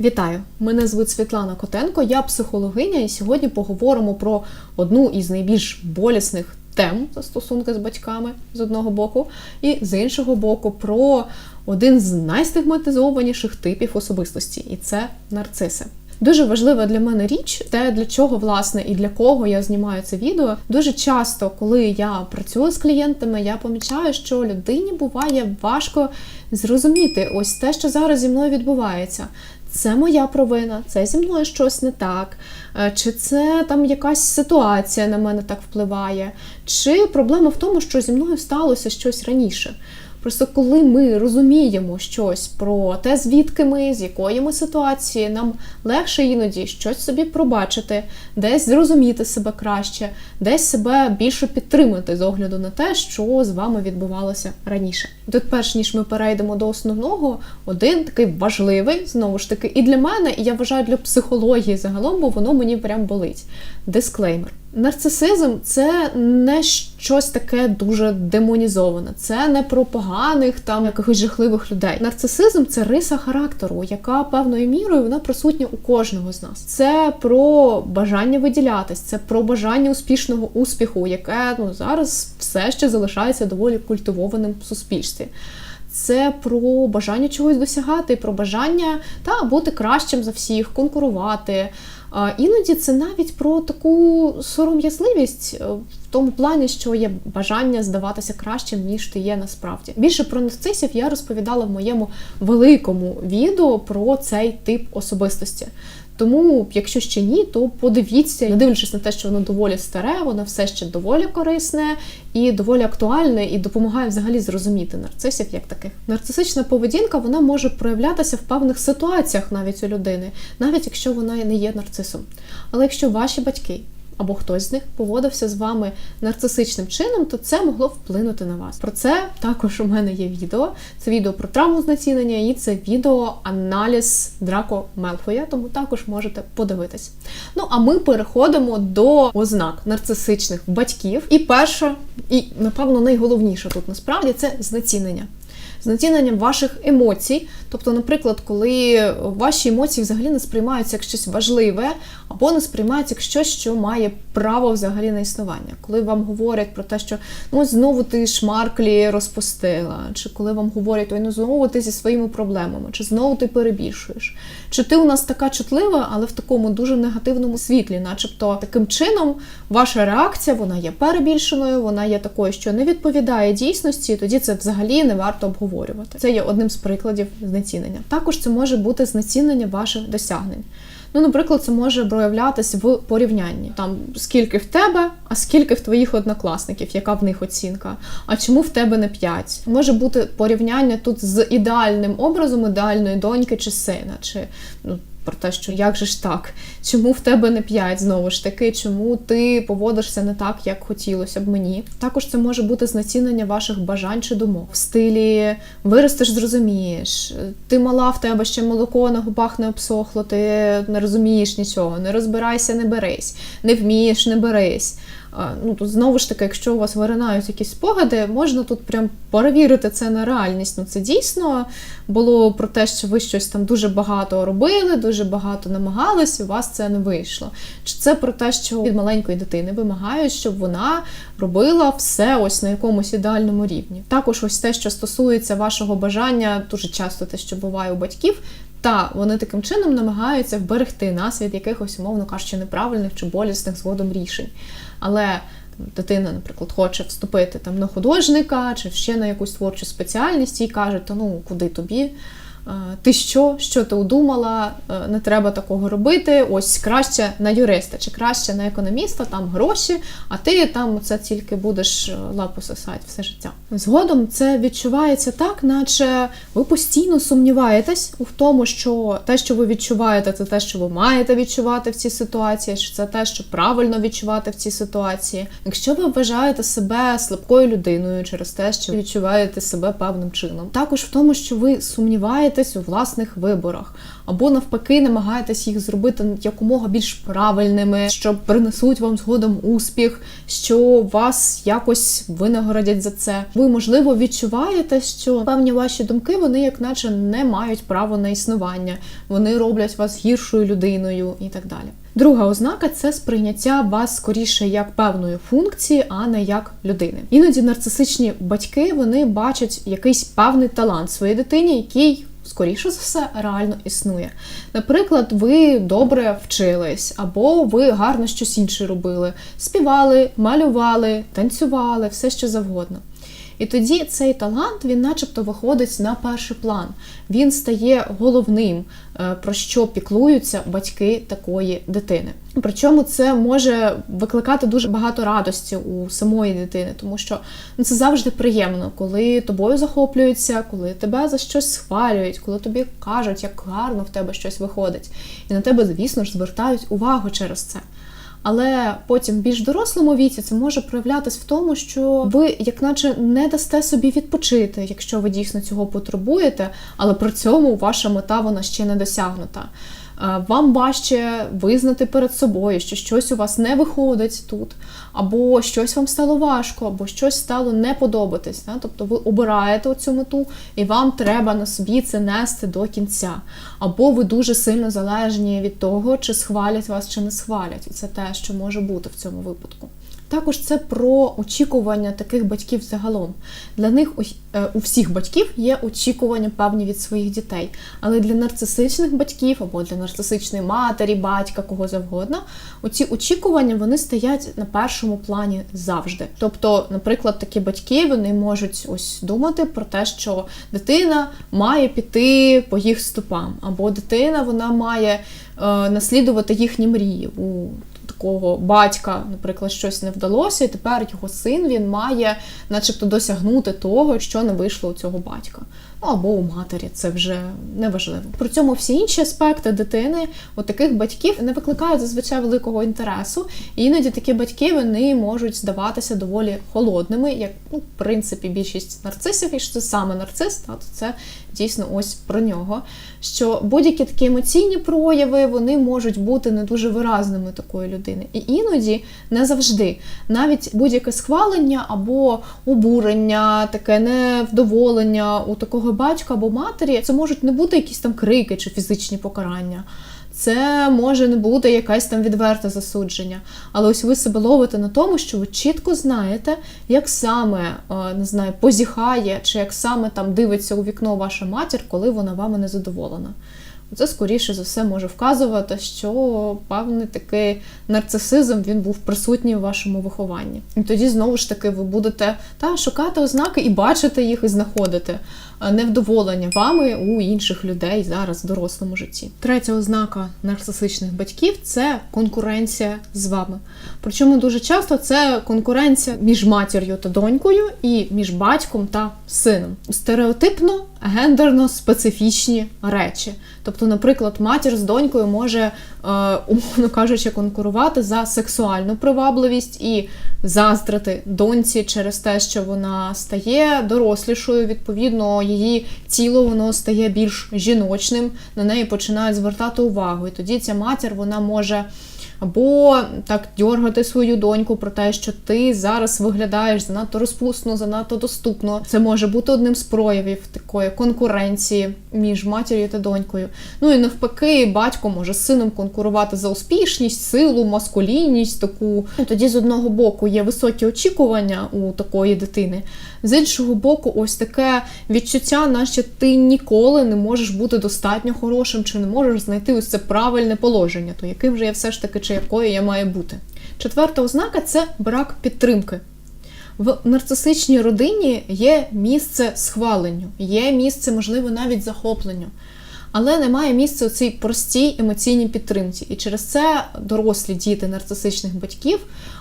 Вітаю! Мене звуть Світлана Котенко, я психологиня, і сьогодні поговоримо про одну із найбільш болісних тем за стосунки з батьками з одного боку, і з іншого боку, про один з найстигматизованіших типів особистості, і це нарциси. Дуже важлива для мене річ, те, для чого власне і для кого я знімаю це відео. Дуже часто, коли я працюю з клієнтами, я помічаю, що людині буває важко зрозуміти ось те, що зараз зі мною відбувається. Це моя провина, це зі мною щось не так, е, чи це там якась ситуація на мене так впливає, чи проблема в тому, що зі мною сталося щось раніше. Просто коли ми розуміємо щось про те, звідки ми, з якої ми ситуації, нам легше іноді щось собі пробачити, десь зрозуміти себе краще, десь себе більше підтримати з огляду на те, що з вами відбувалося раніше. Тут, перш ніж ми перейдемо до основного, один такий важливий, знову ж таки, і для мене, і я вважаю для психології загалом, бо воно мені прям болить. Дисклеймер. Нарцисизм це не щось таке дуже демонізоване, це не про поганих там якихось жахливих людей. Нарцисизм це риса характеру, яка певною мірою вона присутня у кожного з нас. Це про бажання виділятись, це про бажання успішного успіху, яке ну зараз все ще залишається доволі культивованим в суспільстві. Це про бажання чогось досягати, про бажання та бути кращим за всіх, конкурувати. Іноді це навіть про таку сором'язливість е, в тому плані, що є бажання здаватися кращим, ніж ти є насправді. Більше про нарцисів я розповідала в моєму великому відео про цей тип особистості. Тому, якщо ще ні, то подивіться, не дивлячись на те, що воно доволі старе, воно все ще доволі корисне і доволі актуальне, і допомагає взагалі зрозуміти нарцисів як таких. Нарцисична поведінка вона може проявлятися в певних ситуаціях навіть у людини, навіть якщо вона не є нарцисом. Але якщо ваші батьки або хтось з них поводився з вами нарцисичним чином, то це могло вплинути на вас. Про це також у мене є відео. Це відео про травму знецінення і це відео аналіз Драко Мелфоя, тому також можете подивитись. Ну а ми переходимо до ознак нарцисичних батьків. І перша, і напевно найголовніше тут насправді це знецінення. Знеціненням ваших емоцій, тобто, наприклад, коли ваші емоції взагалі не сприймаються як щось важливе, або не сприймаються як щось, що має право взагалі на існування. Коли вам говорять про те, що ну знову ти шмарклі розпустила, чи коли вам говорять, ой, ну знову ти зі своїми проблемами, чи знову ти перебільшуєш, чи ти у нас така чутлива, але в такому дуже негативному світлі, начебто таким чином ваша реакція вона є перебільшеною, вона є такою, що не відповідає дійсності, і тоді це взагалі не варто обговорювати. Це є одним з прикладів знецінення. Також це може бути знецінення ваших досягнень. Ну, наприклад, це може проявлятись в порівнянні. Там скільки в тебе, а скільки в твоїх однокласників, яка в них оцінка? А чому в тебе не 5? Може бути порівняння тут з ідеальним образом ідеальної доньки чи сина, чи ну. Про те, що як же ж так, чому в тебе не 5 знову ж таки, чому ти поводишся не так, як хотілося б мені. Також це може бути знецінення ваших бажань чи думок. В стилі виростеш, зрозумієш, ти мала в тебе ще молоко на губах не обсохло, ти не розумієш нічого, не розбирайся, не берись, не вмієш, не берись. Ну, тут знову ж таки, якщо у вас виринають якісь спогади, можна тут прям перевірити це на реальність. Ну, це дійсно було про те, що ви щось там дуже багато робили, дуже багато намагались, і у вас це не вийшло. Чи це про те, що від маленької дитини вимагають, щоб вона робила все ось на якомусь ідеальному рівні? Також ось те, що стосується вашого бажання, дуже часто те, що буває у батьків. Та вони таким чином намагаються вберегти нас від якихось, умовно кажучи, неправильних чи болісних згодом рішень. Але дитина, наприклад, хоче вступити там на художника чи ще на якусь творчу спеціальність і каже, та ну куди тобі? Ти що, що ти удумала, не треба такого робити. Ось краще на юриста чи краще на економіста, там гроші, а ти там це тільки будеш лапу сосати все життя. Згодом це відчувається так, наче ви постійно сумніваєтесь у тому, що те, що ви відчуваєте, це те, що ви маєте відчувати в цій ситуації, чи це те, що правильно відчувати в цій ситуації. Якщо ви вважаєте себе слабкою людиною через те, що відчуваєте себе певним чином, також в тому, що ви сумніваєте сумніваєтесь у власних виборах, або навпаки, намагаєтесь їх зробити якомога більш правильними, що принесуть вам згодом успіх, що вас якось винагородять за це. Ви, можливо, відчуваєте, що певні ваші думки вони, як наче, не мають права на існування, вони роблять вас гіршою людиною і так далі. Друга ознака це сприйняття вас скоріше як певної функції, а не як людини. Іноді нарцисичні батьки вони бачать якийсь певний талант своїй дитині, який скоріше за все реально існує. Наприклад, ви добре вчились, або ви гарно щось інше робили: співали, малювали, танцювали, все що завгодно. І тоді цей талант він, начебто, виходить на перший план. Він стає головним, е, про що піклуються батьки такої дитини. Причому це може викликати дуже багато радості у самої дитини, тому що ну, це завжди приємно, коли тобою захоплюються, коли тебе за щось схвалюють, коли тобі кажуть, як гарно в тебе щось виходить. І на тебе, звісно ж, звертають увагу через це. Але потім більш дорослому віці це може проявлятись в тому, що ви, як наче, не дасте собі відпочити, якщо ви дійсно цього потребуєте, але при цьому ваша мета вона ще не досягнута. Е, Вам важче визнати перед собою, що щось у вас не виходить тут, або щось вам стало важко, або щось стало не подобатись. Тобто ви обираєте цю мету, і вам треба на собі це нести до кінця. Або ви дуже сильно залежні від того, чи схвалять вас, чи не схвалять. І це те, що може бути в цьому випадку. Також це про очікування таких батьків загалом. Для них у, е, всіх батьків є очікування певні від своїх дітей. Але для нарцисичних батьків або для нарцисичної матері, батька, кого завгодно, оці очікування вони стоять на першому плані завжди. Тобто, наприклад, такі батьки вони можуть ось думати про те, що дитина має піти по їх стопам, або дитина вона має е, наслідувати їхні мрії. У такого батька, наприклад, щось не вдалося, і тепер його син він має, начебто, досягнути того, що не вийшло у цього батька. Ну або у матері, це вже неважливо. При цьому всі інші аспекти дитини у таких батьків не викликають зазвичай великого інтересу. І іноді такі батьки вони можуть здаватися доволі холодними, як ну, в принципі більшість нарцисів, і що це саме нарцис, та, то це дійсно ось про нього. Що будь-які такі емоційні прояви вони можуть бути не дуже виразними такої людини. І іноді не завжди. Навіть будь-яке схвалення або обурення, таке невдоволення у такого батька або матері, це можуть не бути якісь там крики чи фізичні покарання. Це може не бути якесь там відверте засудження. Але ось ви себе ловите на тому, що ви чітко знаєте, як саме е, не знаю, позіхає, чи як саме там дивиться у вікно ваша матір, коли вона вами не задоволена. Це скоріше за все може вказувати, що певний такий нарцисизм він був присутній у вашому вихованні. І тоді знову ж таки ви будете та шукати ознаки і бачити їх, і знаходити невдоволення вами у інших людей зараз в дорослому житті. Третя ознака нарцисичних батьків це конкуренція з вами. Причому дуже часто це конкуренція між матір'ю та донькою і між батьком та сином. Стереотипно гендерно специфічні речі. Тобто, наприклад, матір з донькою може, е, умовно кажучи, конкурувати за сексуальну привабливість і заздрити доньці через те, що вона стає дорослішою, відповідно, її тіло воно стає більш жіночним, на неї починають звертати увагу. І тоді ця матір вона може. Або так дьоргати свою доньку про те, що ти зараз виглядаєш занадто розпусно, занадто доступно. Це може бути одним з проявів такої конкуренції між матір'ю та донькою. Ну і навпаки, батько може з сином конкурувати за успішність, силу, маскулінність таку. І тоді з одного боку є високі очікування у такої дитини. З іншого боку, ось таке відчуття, наче ти ніколи не можеш бути достатньо хорошим, чи не можеш знайти ось це правильне положення, то яким же я все ж таки чи якою я маю бути. Четверта ознака це брак підтримки. В нарцисичній родині є місце схваленню, є місце, можливо, навіть захопленню. Але немає місця у цій простій емоційній підтримці. І через це дорослі діти нарцисичних батьків,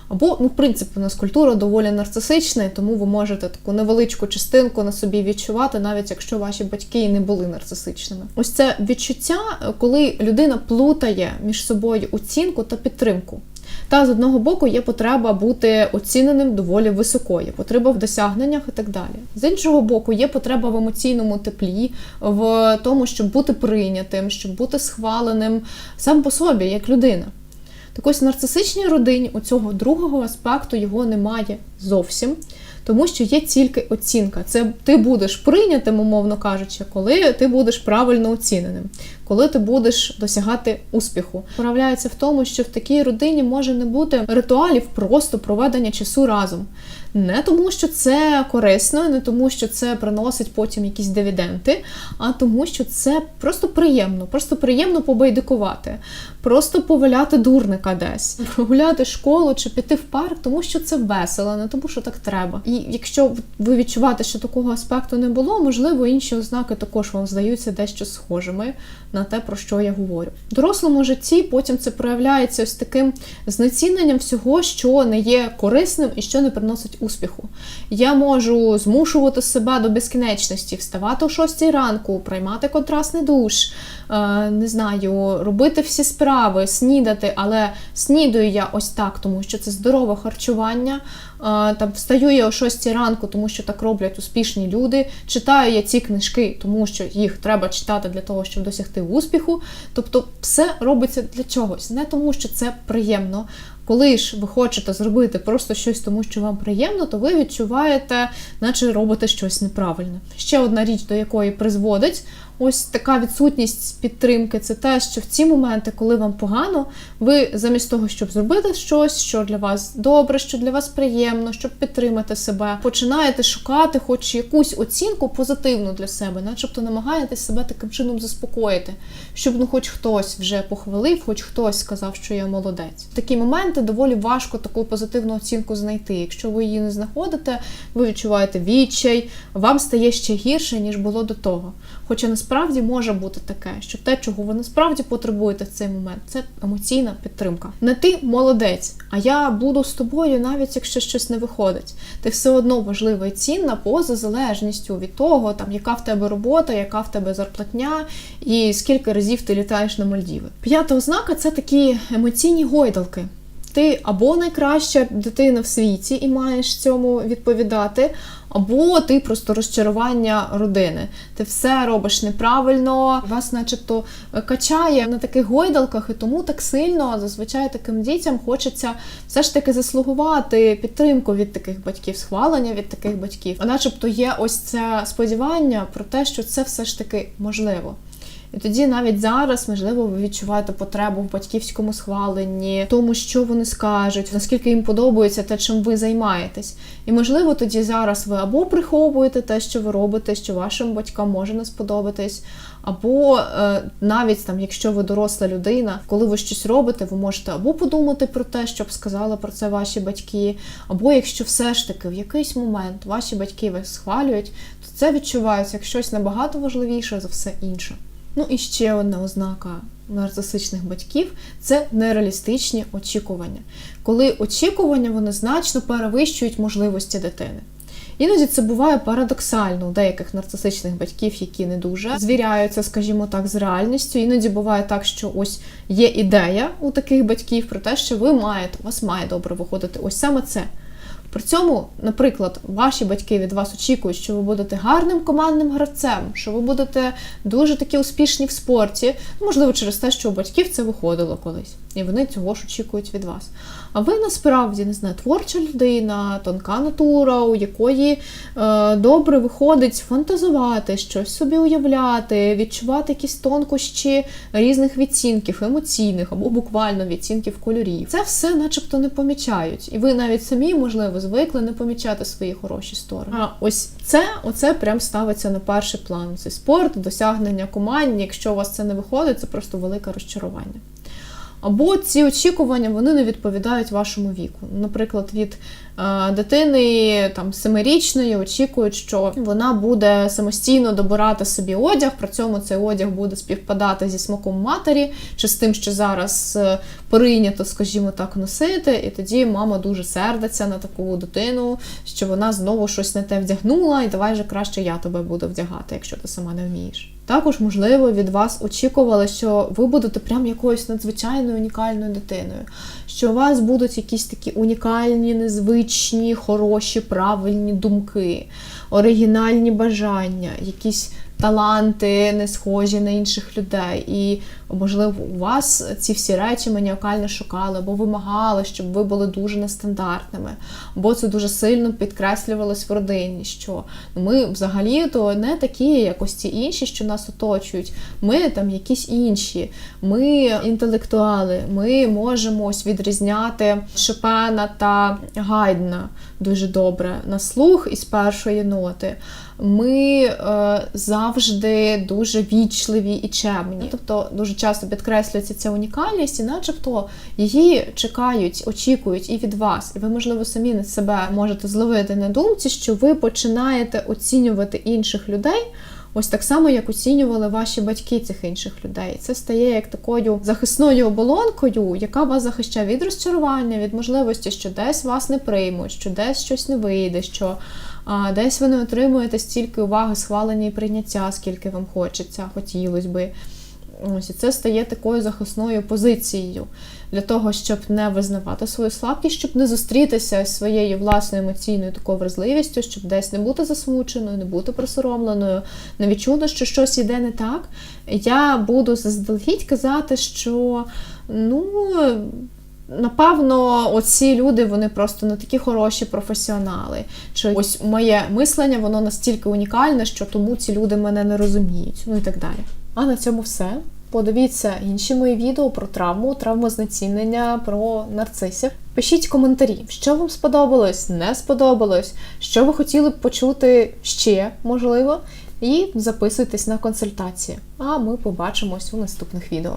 або, ну, в принципі, у нас культура доволі нарцисична, тому ви можете таку невеличку частинку на собі відчувати, навіть якщо ваші батьки і не були нарцисичними. Ось це відчуття, коли людина плутає між собою оцінку та підтримку. Та з одного боку є потреба бути оціненим доволі високою, потреба в досягненнях і так далі. З іншого боку, є потреба в емоційному теплі, в тому, щоб бути прийнятим, щоб бути схваленим сам по собі, як людина. Так ось в нарцисичній родині у цього другого аспекту його немає зовсім, тому що є тільки оцінка. Це ти будеш прийнятим, умовно кажучи, коли ти будеш правильно оціненим, коли ти будеш досягати успіху. Проявляється в тому, що в такій родині може не бути ритуалів просто проведення часу разом. Не тому, що це корисно, не тому, що це приносить потім якісь дивіденти, а тому, що це просто приємно, просто приємно побайдикувати, просто поваляти дурника десь, прогуляти школу чи піти в парк, тому що це весело, не тому, що так треба. І якщо ви відчуваєте, що такого аспекту не було, можливо, інші ознаки також вам здаються дещо схожими на те, про що я говорю. В дорослому житті потім це проявляється ось таким знеціненням всього, що не є корисним і що не приносить успіху. Я можу змушувати себе до безкінечності, вставати о 6 ранку, приймати контрастний душ, е, не знаю, робити всі справи, снідати, але снідаю я ось так, тому що це здорове харчування. Е, Там встаю я о 6 ранку, тому що так роблять успішні люди. Читаю я ці книжки, тому що їх треба читати для того, щоб досягти успіху. Тобто, все робиться для чогось, не тому, що це приємно. Коли ж ви хочете зробити просто щось, тому що вам приємно, то ви відчуваєте, наче робите щось неправильне. Ще одна річ, до якої призводить ось така відсутність підтримки, це те, що в ці моменти, коли вам погано, ви замість того, щоб зробити щось, що для вас добре, що для вас приємно, щоб підтримати себе, починаєте шукати хоч якусь оцінку позитивну для себе, начебто намагаєтесь себе таким чином заспокоїти, щоб ну хоч хтось вже похвалив, хоч хтось сказав, що я молодець. В такі моменти доволі важко таку позитивну оцінку знайти. Якщо ви її не знаходите, ви відчуваєте відчай, вам стає ще гірше, ніж було до того. Хоча насправді може бути таке, що те, чого ви насправді потребуєте в цей момент, це емоційна підтримка. Не ти молодець, а я буду з тобою, навіть якщо щось не виходить. Ти все одно важлива і цінна поза залежністю від того, там яка в тебе робота, яка в тебе зарплатня, і скільки разів ти літаєш на Мальдіви. П'ята ознака це такі емоційні гойдалки. Ти або найкраща дитина в світі і маєш цьому відповідати, або ти просто розчарування родини. Ти все робиш неправильно, вас, начебто, качає на таких гойдалках, і тому так сильно зазвичай таким дітям хочеться все ж таки заслугувати підтримку від таких батьків, схвалення від таких батьків. Начебто є ось це сподівання про те, що це все ж таки можливо. І тоді навіть зараз, можливо, ви відчуваєте потребу в батьківському схваленні, тому що вони скажуть, наскільки їм подобається те, чим ви займаєтесь. І можливо, тоді зараз ви або приховуєте те, що ви робите, що вашим батькам може не сподобатись, або е, навіть там, якщо ви доросла людина, коли ви щось робите, ви можете або подумати про те, щоб сказали про це ваші батьки, або якщо все ж таки в якийсь момент ваші батьки вас схвалюють, то це відчувається як щось набагато важливіше за все інше. Ну і ще одна ознака нарцисичних батьків це нереалістичні очікування, коли очікування вони значно перевищують можливості дитини. Іноді це буває парадоксально у деяких нарцисичних батьків, які не дуже звіряються, скажімо так, з реальністю. Іноді буває так, що ось є ідея у таких батьків про те, що ви маєте, у вас має добре виходити ось саме це. При цьому, наприклад, ваші батьки від вас очікують, що ви будете гарним командним гравцем, що ви будете дуже такі успішні в спорті, можливо, через те, що у батьків це виходило колись, і вони цього ж очікують від вас. А ви насправді не знаю, творча людина, тонка натура, у якої е, добре виходить фантазувати, щось собі уявляти, відчувати якісь тонкощі різних відцінків, емоційних або буквально відцінків кольорів. Це все, начебто, не помічають, і ви навіть самі, можливо, звикли не помічати свої хороші сторони. А ось це, оце прям ставиться на перший план. Це спорт, досягнення командні. Якщо у вас це не виходить, це просто велике розчарування. Або ці очікування вони не відповідають вашому віку. Наприклад, від е, дитини там семирічної очікують, що вона буде самостійно добирати собі одяг, при цьому цей одяг буде співпадати зі смаком матері, чи з тим, що зараз е, прийнято, скажімо так, носити. І тоді мама дуже сердиться на таку дитину, що вона знову щось не те вдягнула, і давай же краще я тебе буду вдягати, якщо ти сама не вмієш. Також, можливо, від вас очікували, що ви будете прям якоюсь надзвичайною унікальною дитиною, що у вас будуть якісь такі унікальні, незвичні, хороші, правильні думки, оригінальні бажання, якісь таланти, не схожі на інших людей. І, можливо, у вас ці всі речі маніакально шукали, або вимагали, щоб ви були дуже нестандартними, або це дуже сильно підкреслювалось в родині, що ми взагалі-то не такі, як ось ці інші, що нас оточують. Ми там якісь інші, ми інтелектуали, ми можемо ось відрізняти Шопена та Гайдна дуже добре на слух із першої ноти. Ми е, завжди дуже вічливі і чемні. Тобто дуже часто підкреслюється ця унікальність, і начебто її чекають, очікують і від вас. І ви, можливо, самі на себе можете зловити на думці, що ви починаєте оцінювати інших людей. Ось так само, як оцінювали ваші батьки цих інших людей. Це стає як такою захисною оболонкою, яка вас захищає від розчарування, від можливості, що десь вас не приймуть, що десь щось не вийде, що а, десь ви не отримуєте стільки уваги, схвалення і прийняття, скільки вам хочеться, хотілося би. Ось і це стає такою захисною позицією для того, щоб не визнавати свою слабкість, щоб не зустрітися зі своєю власною емоційною такою вразливістю, щоб десь не бути засмученою, не бути присоромленою, не відчути, що щось йде не так. Я буду заздалегідь казати, що ну. Напевно, оці люди вони просто не такі хороші професіонали. Чи ось моє мислення, воно настільки унікальне, що тому ці люди мене не розуміють, ну і так далі. А на цьому все. Подивіться інші мої відео про травму, травму знецінення, про нарцисів. Пишіть коментарі, що вам сподобалось, не сподобалось, що ви хотіли б почути ще, можливо, і записуйтесь на консультації. А ми побачимось у наступних відео.